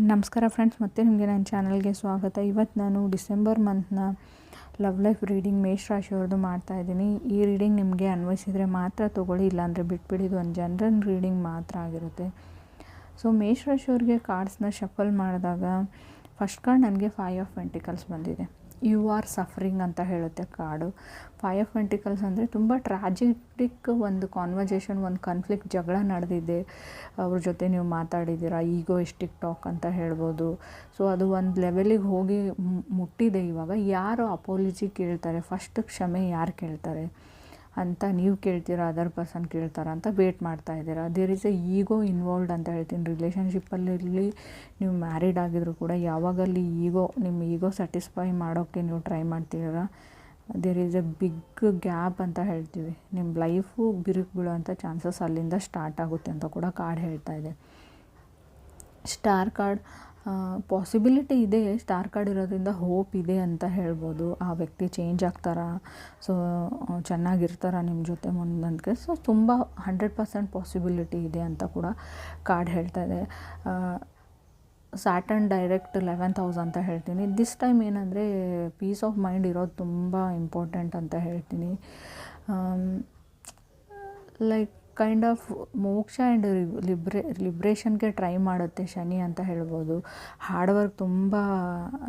ನಮಸ್ಕಾರ ಫ್ರೆಂಡ್ಸ್, ಮತ್ತೆ ನಿಮಗೆ ನನ್ನ ಚಾನಲ್ಗೆ ಸ್ವಾಗತ. ಇವತ್ತು ನಾನು ಡಿಸೆಂಬರ್ ಮಂತ್ನ ಲವ್ ಲೈಫ್ ರೀಡಿಂಗ್ ಮೇಷ್ ರಾಶಿಯವ್ರದ್ದು ಮಾಡ್ತಾ ಇದ್ದೀನಿ. ಈ ರೀಡಿಂಗ್ ನಿಮಗೆ ಅನ್ವಯಿಸಿದರೆ ಮಾತ್ರ ತೊಗೊಳ್ಳಿ, ಇಲ್ಲಾಂದರೆ ಬಿಟ್ಬಿಡಿ ಇದು ಒಂದು ಜನರಲ್ ರೀಡಿಂಗ್ ಮಾತ್ರ ಆಗಿರುತ್ತೆ. ಸೊ ಮೇಷ್ ರಾಶಿಯವ್ರಿಗೆ ಕಾರ್ಡ್ಸ್ನ ಶಫಲ್ ಮಾಡಿದಾಗ ಫಸ್ಟ್ ಕಾರ್ಡ್ ನನಗೆ ಫೈವ್ ಆಫ್ ವೆಂಟಿಕಲ್ಸ್ ಬಂದಿದೆ. ಯು ಆರ್ ಸಫರಿಂಗ್ ಅಂತ ಹೇಳುತ್ತೆ ಕಾರ್ಡು ಫೈ ಆಫ್ ಮೆಂಟಿಕಲ್ಸ್ ಅಂದರೆ ತುಂಬ ಟ್ರಾಜಿಟಿಕ್ ಒಂದು ಕಾನ್ವರ್ಜೇಷನ್ ಒಂದು ಕಾನ್ಫ್ಲಿಕ್ಟ್ ಜಗಳ ನಡೆದಿದೆ. ಅವ್ರ ಜೊತೆ ನೀವು ಮಾತಾಡಿದ್ದೀರಾ ಈಗೋಯಿಸ್ಟಿಕ್ ಟಾಕ್ ಅಂತ ಹೇಳ್ಬೋದು. ಸೊ ಅದು ಒಂದು ಲೆವೆಲಿಗೆ ಹೋಗಿ ಮುಟ್ಟಿದೆ ಇವಾಗ. ಯಾರು ಅಪೋಲಜಿ ಕೇಳ್ತಾರೆ? ಫಸ್ಟ್ ಕ್ಷಮೆ ಯಾರು ಕೇಳ್ತಾರೆ? ಅಂತ ನೀವು ಕೇಳ್ತೀರಾ ಅದರ್ ಪರ್ಸನ್ ಕೇಳ್ತಾರ ಅಂತ ವೇಟ್ ಮಾಡ್ತಾ ಇದ್ದೀರಾ. There is a ego involved ಅಂತ ಹೇಳ್ತೀನಿ. ರಿಲೇಷನ್ಶಿಪ್ಪಲ್ಲಿರಲಿ ನೀವು ಮ್ಯಾರಿಡ್ ಆಗಿದ್ರು ಕೂಡ ಯಾವಾಗಲ್ಲಿ ಈಗೋ ನಿಮ್ಮ ಈಗೋ ಸ್ಯಾಟಿಸ್ಫೈ ಮಾಡೋಕ್ಕೆ ನೀವು ಟ್ರೈ ಮಾಡ್ತೀರಾ? There is a big gap ಅಂತ ಹೇಳ್ತೀವಿ. ನಿಮ್ಮ ಲೈಫು ಬಿರುಕು ಬೀಳೋವಂಥ ಚಾನ್ಸಸ್ ಅಲ್ಲಿಂದ ಸ್ಟಾರ್ಟ್ ಆಗುತ್ತೆ ಅಂತ ಕೂಡ ಕಾರ್ಡ್ ಹೇಳ್ತಾ ಇದೆ. ಸ್ಟಾರ್ ಕಾರ್ಡ್ ಪಾಸಿಬಿಲಿಟಿ ಇದೆ ಸ್ಟಾರ್ ಕಾರ್ಡ್ ಇರೋದ್ರಿಂದ ಹೋಪ್ ಇದೆ ಅಂತ ಹೇಳ್ಬೋದು. ಆ ವ್ಯಕ್ತಿ ಚೇಂಜ್ ಆಗ್ತಾರಾ? ಸೊ ಚೆನ್ನಾಗಿರ್ತಾರ ನಿಮ್ಮ ಜೊತೆ ಮುಂದಕ್ಕೆ? ಸೊ ತುಂಬ ಹಂಡ್ರೆಡ್ ಪರ್ಸೆಂಟ್ ಪಾಸಿಬಿಲಿಟಿ ಇದೆ ಅಂತ ಕೂಡ ಕಾರ್ಡ್ ಹೇಳ್ತಾ ಇದೆ. ಸ್ಯಾಟರ್ನ್ ಡೈರೆಕ್ಟ್ ಲೆವೆನ್ ತೌಸ್ ಅಂತ ಹೇಳ್ತೀನಿ. ದಿಸ್ ಟೈಮ್ ಏನಂದರೆ ಪೀಸ್ ಆಫ್ ಮೈಂಡ್ ಇರೋದು ತುಂಬ ಇಂಪಾರ್ಟೆಂಟ್ ಅಂತ ಹೇಳ್ತೀನಿ. Like kind of moksha and libre ಲಿಬ್ರೇಷನ್ಗೆ try ಮಾಡುತ್ತೆ ಶನಿ ಅಂತ ಹೇಳ್ಬೋದು. ಹಾರ್ಡ್ ವರ್ಕ್ ತುಂಬ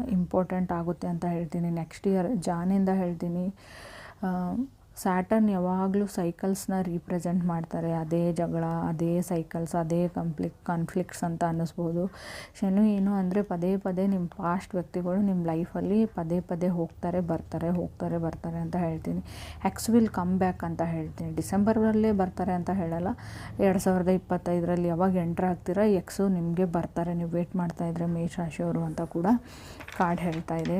ಇಂಪಾರ್ಟೆಂಟ್ ಆಗುತ್ತೆ ಅಂತ ಹೇಳ್ತೀನಿ. ನೆಕ್ಸ್ಟ್ ಇಯರ್ ಜಾನಿಂದ ಹೇಳ್ತೀನಿ. ಸ್ಯಾಟರ್ನ್ ಯಾವಾಗಲೂ ಸೈಕಲ್ಸ್ನ ರೀಪ್ರೆಸೆಂಟ್ ಮಾಡ್ತಾರೆ. ಅದೇ ಜಗಳ, ಅದೇ ಸೈಕಲ್ಸ್ ಅದೇ ಕಂಪ್ಲಿಕ್ ಕಾನ್ಫ್ಲಿಕ್ಟ್ಸ್ ಅಂತ ಅನ್ನಿಸ್ಬೋದು. ಶನಿ ಏನು ಅಂದರೆ ಪದೇ ಪದೇ ನಿಮ್ಮ ಪಾಸ್ಟ್ ವ್ಯಕ್ತಿಗಳು ನಿಮ್ಮ ಲೈಫಲ್ಲಿ ಪದೇ ಪದೇ ಹೋಗ್ತಾರೆ, ಬರ್ತಾರೆ ಹೋಗ್ತಾರೆ, ಬರ್ತಾರೆ ಅಂತ ಹೇಳ್ತೀನಿ. ಎಕ್ಸ್ ವಿಲ್ ಕಮ್ ಬ್ಯಾಕ್ ಅಂತ ಹೇಳ್ತೀನಿ. ಡಿಸೆಂಬರಲ್ಲೇ ಬರ್ತಾರೆ ಅಂತ ಹೇಳಲ್ಲ. ಎರಡು ಸಾವಿರದ ಇಪ್ಪತ್ತೈದರಲ್ಲಿ ಯಾವಾಗ ಎಂಟ್ರ್ ಆಗ್ತೀರಾ ಎಕ್ಸು ನಿಮಗೆ ಬರ್ತಾರೆ. ನೀವು ವೇಟ್ ಮಾಡ್ತಾಯಿದ್ರೆ ಮೇಷ ರಾಶಿಯವರು ಅಂತ ಕೂಡ ಕಾರ್ಡ್ ಹೇಳ್ತಾ ಇದೆ.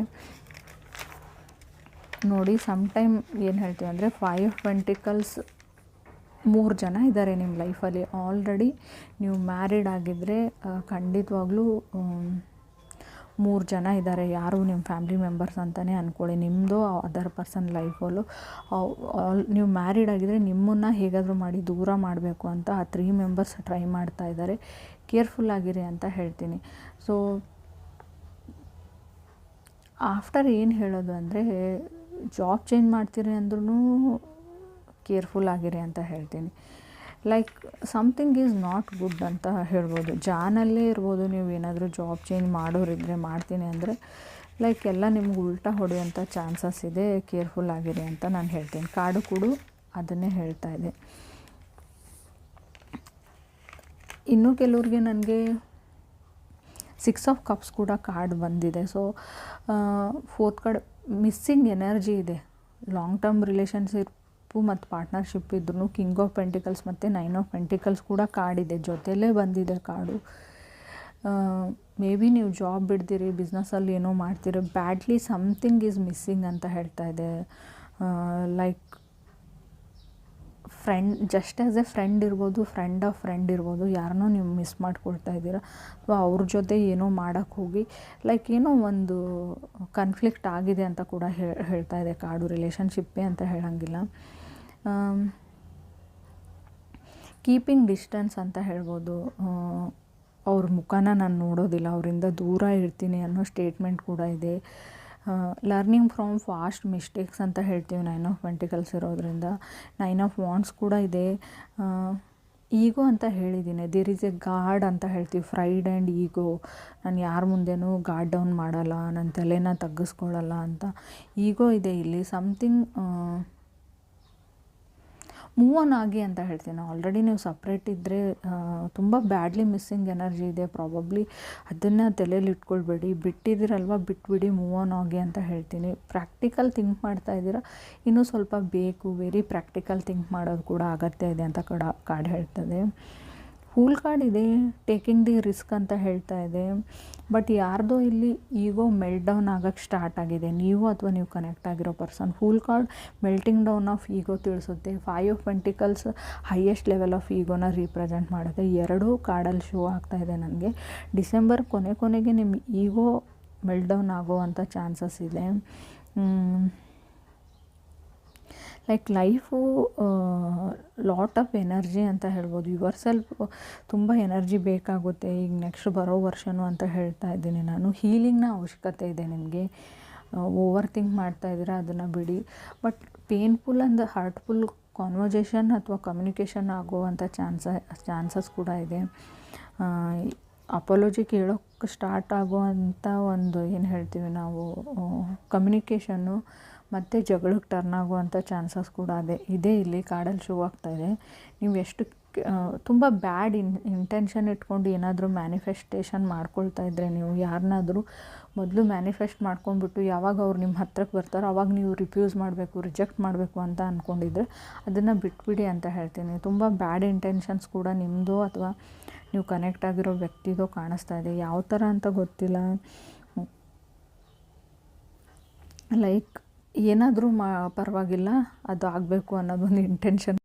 ನೋಡಿ ಸಮ್ ಟೈಮ್ ಏನು ಹೇಳ್ತೀವಿ ಅಂದರೆ ಫೈವ್ ಟ್ವೆಂಟಿಕಲ್ಸ್ ಮೂರು ಜನ ಇದ್ದಾರೆ ನಿಮ್ಮ ಲೈಫಲ್ಲಿ ಆಲ್ರೆಡಿ ನೀವು ಮ್ಯಾರಿಡ್ ಆಗಿದ್ದರೆ ಖಂಡಿತವಾಗ್ಲೂ ಮೂರು ಜನ ಇದ್ದಾರೆ ಯಾರು ನಿಮ್ಮ ಫ್ಯಾಮ್ಲಿ ಮೆಂಬರ್ಸ್ ಅಂತಲೇ ಅಂದ್ಕೊಳ್ಳಿ ನಿಮ್ಮದು ಅದರ್ ಪರ್ಸನ್ ಲೈಫಲ್ಲೂ ಆಲ್ ನೀವು ಮ್ಯಾರಿಡ್ ಆಗಿದ್ದರೆ ನಿಮ್ಮನ್ನು ಹೇಗಾದರೂ ಮಾಡಿ ದೂರ ಮಾಡಬೇಕು ಅಂತ ಆ ತ್ರೀ ಮೆಂಬರ್ಸ್ ಟ್ರೈ ಮಾಡ್ತಾ ಇದ್ದಾರೆ ಕೇರ್ಫುಲ್ ಆಗಿರಿ ಅಂತ ಹೇಳ್ತೀನಿ. ಸೊ ಆಫ್ಟರ್ ಏನು ಹೇಳೋದು ಅಂದರೆ ಜಾಬ್ ಚೇಂಜ್ ಮಾಡ್ತೀರಿ ಅಂದ್ರೂ ಕೇರ್ಫುಲ್ ಆಗಿರಿ ಅಂತ ಹೇಳ್ತೀನಿ. Like something is not good ಅಂತ ಹೇಳ್ಬೋದು. ಜಾನಲ್ಲೇ ಇರ್ಬೋದು ನೀವು ಏನಾದರೂ ಜಾಬ್ ಚೇಂಜ್ ಮಾಡೋರಿದ್ದರೆ ಮಾಡ್ತೀನಿ ಅಂದರೆ ಲೈಕ್ ಎಲ್ಲ ನಿಮ್ಗೆ ಉಲ್ಟಾ ಹೊಡೆಯುವಂಥ ಚಾನ್ಸಸ್ ಇದೆ ಕೇರ್ಫುಲ್ ಆಗಿರಿ ಅಂತ ನಾನು ಹೇಳ್ತೀನಿ. ಕಾಡು ಕೂಡು ಅದನ್ನೇ ಹೇಳ್ತಾ ಇದೆ ಇನ್ನೂ ಕೆಲವ್ರಿಗೆ ನನಗೆ ಸಿಕ್ಸ್ ಆಫ್ ಕಪ್ಸ್ ಕೂಡ ಕಾರ್ಡ್ ಬಂದಿದೆ. So fourth card missing energy ಇದೆ. ಲಾಂಗ್ ಟರ್ಮ್ ರಿಲೇಷನ್ಶಿಪ್ಪು ಮತ್ತು ಪಾರ್ಟ್ನರ್ಶಿಪ್ ಇದ್ರೂ ಕಿಂಗ್ ಆಫ್ ಪೆಂಟಿಕಲ್ಸ್ ಮತ್ತು ನೈನ್ ಆಫ್ ಪೆಂಟಿಕಲ್ಸ್ ಕೂಡ ಕಾರ್ಡ್ ಇದೆ ಜೊತೆಲೇ ಬಂದಿದೆ ಕಾರ್ಡು ಮೇ ಬಿ ನೀವು ಜಾಬ್ ಬಿಡ್ತೀರಿ, ಬಿಸ್ನೆಸ್ಸಲ್ಲಿ ಏನೋ ಮಾಡ್ತೀರಿ, ಬ್ಯಾಡ್ಲಿ ಸಮ್ಥಿಂಗ್ ಈಸ್ ಮಿಸ್ಸಿಂಗ್ ಅಂತ ಹೇಳ್ತಾ ಇದೆ. Like friend just as a friend ಇರ್ಬೋದು ಫ್ರೆಂಡ್ ಆಫ್ ಫ್ರೆಂಡ್ ಇರ್ಬೋದು, ಯಾರನ್ನೋ ನೀವು ಮಿಸ್ ಮಾಡ್ಕೊಳ್ತಾ ಇದ್ದೀರಾ? ಅಥವಾ ಅವ್ರ ಜೊತೆ ಏನೋ ಮಾಡೋಕ್ಕೆ ಹೋಗಿ ಲೈಕ್ ಏನೋ ಒಂದು ಕನ್ಫ್ಲಿಕ್ಟ್ ಆಗಿದೆ ಅಂತ ಕೂಡ ಹೇಳ್ತಾ ಇದೆ, ಕಾಡು ರಿಲೇಷನ್ಶಿಪ್ಪೇ ಅಂತ ಹೇಳೋಂಗಿಲ್ಲ. ಕೀಪಿಂಗ್ ಡಿಸ್ಟೆನ್ಸ್ ಅಂತ ಹೇಳ್ಬೋದು. ಅವ್ರ ಮುಖನ ನಾನು ನೋಡೋದಿಲ್ಲ, ಅವರಿಂದ ದೂರ ಇರ್ತೀನಿ ಅನ್ನೋ ಸ್ಟೇಟ್ಮೆಂಟ್ ಕೂಡ ಇದೆ. ಲರ್ನಿಂಗ್ ಫ್ರಮ್ ಫಾಸ್ಟ್ ಮಿಸ್ಟೇಕ್ಸ್ ಅಂತ ಹೇಳ್ತೀವಿ ನೈನ್ ಆಫ್ ವೆಂಟಿಕಲ್ಸ್ ಇರೋದ್ರಿಂದ. ನೈನ್ ಆಫ್ ವಾಂಡ್ಸ್ ಕೂಡ ಇದೆ. ಈಗೋ ಅಂತ ಹೇಳಿದ್ದೀನಿ ದೇರ್ ಈಸ್ ಎ ಗಾರ್ಡ್ ಅಂತ ಹೇಳ್ತೀವಿ. ಫ್ರೈಡ್ ಆ್ಯಂಡ್ ಈಗೋ ನಾನು ಯಾರ ಮುಂದೆನೂ ಗಾಡ್ ಡೌನ್ ಮಾಡಲ್ಲ. ನನ್ನ ತಲೆನ ತಗ್ಗಿಸ್ಕೊಳ್ಳಲ್ಲ ಅಂತ. ಈಗೋ ಇದೆ ಇಲ್ಲಿ. ಸಮಥಿಂಗ್ ಮೂವ್ ಆನ್ ಆಗಿ ಅಂತ ಹೇಳ್ತೀನಿ. ಆಲ್ರೆಡಿ ನೀವು ಸಪ್ರೇಟ್ ಇದ್ದರೆ ತುಂಬ ಬ್ಯಾಡ್ಲಿ ಮಿಸ್ಸಿಂಗ್ ಎನರ್ಜಿ ಇದೆ. ಪ್ರಾಬಬ್ಲಿ ಅದನ್ನು ತಲೆಯಲ್ಲಿ ಇಟ್ಕೊಳ್ಬೇಡಿ. ಬಿಟ್ಟಿದ್ದೀರಲ್ವ, ಬಿಟ್ಬಿಡಿ ಮೂವ್ ಆನ್ ಆಗಿ ಅಂತ ಹೇಳ್ತೀನಿ. ಪ್ರಾಕ್ಟಿಕಲ್ ಥಿಂಕ್ ಮಾಡ್ತಾ ಇದ್ದೀರಾ? ಇನ್ನೂ ಸ್ವಲ್ಪ ಬೇಕು. ವೆರಿ ಪ್ರಾಕ್ಟಿಕಲ್ ಥಿಂಕ್ ಮಾಡೋದು ಕೂಡ ಅಗತ್ಯ ಇದೆ ಅಂತ ಕಡ ಕಾರ್ಡ್ ಹೇಳ್ತದೆ. ಫೂಲ್ ಕಾರ್ಡ್ ಇದೆ ಟೇಕಿಂಗ್ ದಿ ರಿಸ್ಕ್ ಅಂತ ಹೇಳ್ತಾ ಇದೆ. ಬಟ್ ಯಾರ್ದೋ ಇಲ್ಲಿ ಈಗೋ ಮೆಲ್ಟ್ ಡೌನ್ ಆಗೋಕ್ಕೆ ಸ್ಟಾರ್ಟ್ ಆಗಿದೆ. ನೀವು ಅಥವಾ ನೀವು ಕನೆಕ್ಟ್ ಆಗಿರೋ person fool card melting down of ego ತಿಳಿಸುತ್ತೆ. Five of pentacles highest level of ಈಗೋನ represent ಮಾಡುತ್ತೆ. ಎರಡೂ ಕಾರ್ಡಲ್ಲಿ ಶೋ ಆಗ್ತಾ ಇದೆ ನನಗೆ. ಡಿಸೆಂಬರ್ ಕೊನೆ ಕೊನೆಗೆ ನಿಮ್ಮ ಈಗೋ ಮೆಲ್ಟ್ ಡೌನ್ ಆಗೋ ಅಂಥ ಚಾನ್ಸಸ್ ಇದೆ. Like life lot of energy ಅಂತ ಹೇಳ್ಬೋದು. ಯುವರ್ ಸೆಲ್ಫ್ ತುಂಬ ಎನರ್ಜಿ ಬೇಕಾಗುತ್ತೆ. ಈಗ ನೆಕ್ಸ್ಟ್ ಬರೋ ವರ್ಷನೂ ಅಂತ ಹೇಳ್ತಾ ಇದ್ದೀನಿ ನಾನು. ಹೀಲಿಂಗ್ನ ಅವಶ್ಯಕತೆ ಇದೆ ನಿಮಗೆ. ಓವರ್ ಥಿಂಕ್ ಮಾಡ್ತಾ ಇದ್ದೀರಾ, ಅದನ್ನು ಬಿಡಿ. ಬಟ್ ಪೇನ್ಫುಲ್ ಅಂದ ಹಾರ್ಟ್ಫುಲ್ ಕಾನ್ವರ್ಜೇಷನ್ ಅಥವಾ ಕಮ್ಯುನಿಕೇಷನ್ ಆಗುವಂಥ ಚಾನ್ಸ, ಚಾನ್ಸಸ್ ಕೂಡ ಇದೆ. ಅಪಾಲಜಿ ಕೇಳೋಕ್ಕೆ ಸ್ಟಾರ್ಟ್ ಆಗುವಂಥ ಒಂದು ಏನು ಹೇಳ್ತೀವಿ ನಾವು ಕಮ್ಯುನಿಕೇಷನ್ನು ಮತ್ತು ಜಗಳಕ್ಕೆ ಟರ್ನ್ ಆಗುವಂಥ ಚಾನ್ಸಸ್ ಕೂಡ ಇದೆ ಇದೇ ಇಲ್ಲಿ ಕಾಡಲ್ಲಿ ಶೋ ಆಗ್ತಾ ಇದೆ. ನೀವು ಎಷ್ಟು ತುಂಬ ಬ್ಯಾಡ್ ಇನ್ ಇಂಟೆನ್ಷನ್ ಇಟ್ಕೊಂಡು ಏನಾದರೂ ಮ್ಯಾನಿಫೆಸ್ಟೇಷನ್ ಮಾಡ್ಕೊಳ್ತಾ ಇದ್ದರೆ ನೀವು ಯಾರನ್ನಾದರೂ ಮೊದಲು ಮ್ಯಾನಿಫೆಸ್ಟ್ ಮಾಡ್ಕೊಂಡ್ಬಿಟ್ಟು ಯಾವಾಗ ಅವ್ರು ನಿಮ್ಮ ಹತ್ರಕ್ಕೆ ಬರ್ತಾರೋ ಅವಾಗ ನೀವು ರಿಫ್ಯೂಸ್ ಮಾಡಬೇಕು ರಿಜೆಕ್ಟ್ ಮಾಡಬೇಕು ಅಂತ ಅಂದ್ಕೊಂಡಿದ್ರೆ ಅದನ್ನು ಬಿಟ್ಬಿಡಿ ಅಂತ ಹೇಳ್ತೀನಿ. ತುಂಬ ಬ್ಯಾಡ್ ಇಂಟೆನ್ಷನ್ಸ್ ಕೂಡ ನಿಮ್ಮದು ಅಥವಾ ನೀವು ಕನೆಕ್ಟ್ ಆಗಿರೋ ವ್ಯಕ್ತಿದೋ ಕಾಣಿಸ್ತಾ ಇದೆ. ಯಾವ ಥರ ಅಂತ ಗೊತ್ತಿಲ್ಲ. ಲೈಕ್ ಏನಾದರೂ ಮಾ ಪರವಾಗಿಲ್ಲ ಅದು ಆಗಬೇಕು ಅನ್ನೋದೊಂದು ಇಂಟೆನ್ಷನ್